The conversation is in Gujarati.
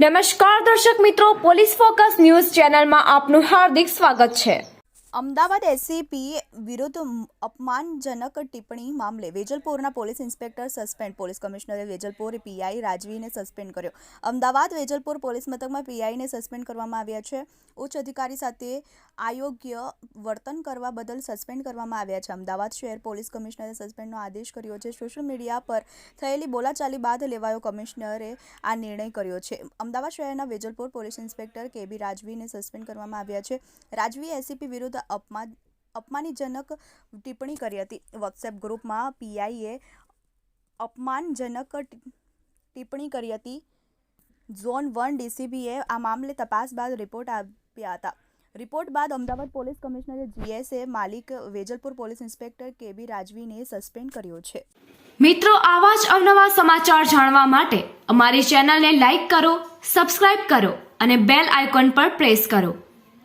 નમસ્કાર દર્શક મિત્રો પોલીસ ફોકસ ન્યૂઝ ચેનલમાં આપનું હાર્દિક સ્વાગત છે. અમદાવાદ એસસીપી વિરુદ્ધ અપમાનજનક ટિપ્પણી મામલે વેજલપુરના પોલીસ ઇન્સ્પેક્ટર સસ્પેન્ડ. પોલીસ કમિશનરે વેજલપોર પીઆઈ રાજવીને સસ્પેન્ડ કર્યો. અમદાવાદ વેજલપોર પોલીસ મથકમાં પીઆઈને સસ્પેન્ડ કરવામાં આવ્યા છે. ઉચ્ચ અધિકારી સાથે આયોગ્ય વર્તન કરવા બદલ સસ્પેન્ડ કરવામાં આવ્યા છે. અમદાવાદ શહેર પોલીસ કમિશનરે સસ્પેન્ડનો આદેશ કર્યો છે. સોશિયલ મીડિયા પર થયેલી બોલાચાલી બાદ લેવાયો કમિશનરે આ નિર્ણય કર્યો છે. અમદાવાદ શહેરના વેજલપુર પોલીસ ઇન્સ્પેક્ટર કેબી રાજવીને સસ્પેન્ડ કરવામાં આવ્યા છે. રાજવી એસીપી વિરુદ્ધ અપમાન અપમાનજનક ટિપ્પણી કરી હતી. વોટ્સએપ ગ્રુપમાં પીઆઈએ અપમાનજનક ટિપ્પણી કરી હતી. ઝોન વન ડીસીબીએ આ મામલે તપાસ બાદ રિપોર્ટ આપ્યા હતા. રિપોર્ટ બાદ અમદાવાદ પોલીસ કમિશનરે જીએસએ Malik Vejalpur police inspector K રાજવીને suspend કર્યો છે. મિત્રો, આવા જ અવનવા સમાચાર જાણવા માટે અમારી ચેનલને લાઇક કરો, સબસ્ક્રાઇબ કરો અને બેલ આઇકોન પર પ્રેસ કરો.